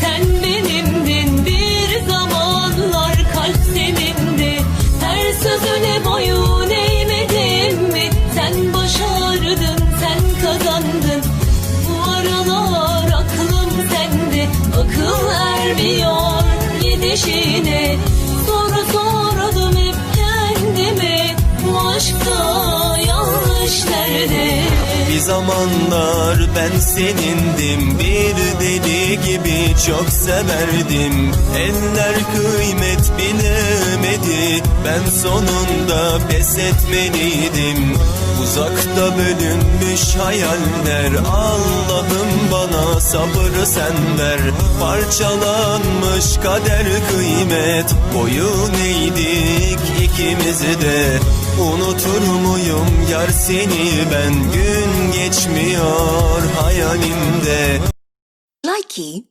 sen benimdin. Bir zamanlar kalp her sözüne boyun eğmedim sen başardın sen kazandın. Bu aralar aklım sende. Akıl ermiyor gidişine. Soru sordum hep kendime. Bu aşkta zamanlar ben senindim. Bir deli gibi çok severdim. Eller kıymet bilemedi. Ben sonunda pes etmeliydim. Uzakta bölünmüş hayaller. Allah'ım bana sabır sen ver. Parçalanmış kader kıymet. Boyun eğdik ikimiz de Unutur muyum yar seni ben? Gün geçmiyor hayalimde. Likey